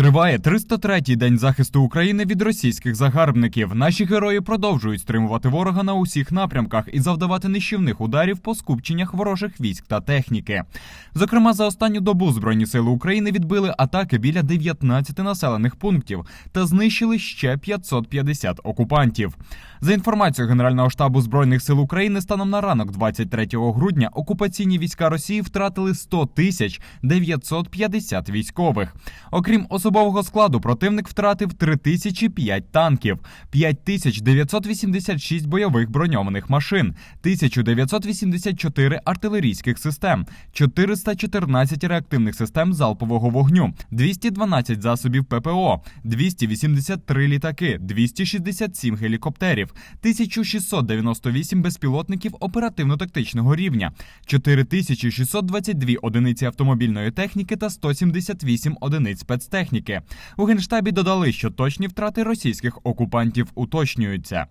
Триває 303-й день захисту України від російських загарбників. Наші герої продовжують стримувати ворога на усіх напрямках і завдавати нищівних ударів по скупченнях ворожих військ та техніки. Зокрема, за останню добу збройні сили України відбили атаки біля 19 населених пунктів та знищили ще 550 окупантів. За інформацією Генерального штабу збройних сил України, станом на ранок 23 грудня окупаційні війська Росії втратили 100 тисяч 950 військових. Окрім особового складу, противник втратив 3005 танків, 5986 бойових броньованих машин, 1984 артилерійських систем, 414 реактивних систем залпового вогню, 212 засобів ППО, 283 літаки, 267 гелікоптерів, 1698 безпілотників оперативно-тактичного рівня, 4622 одиниці автомобільної техніки та 178 одиниць спецтехніки. У генштабі додали, що точні втрати російських окупантів уточнюються.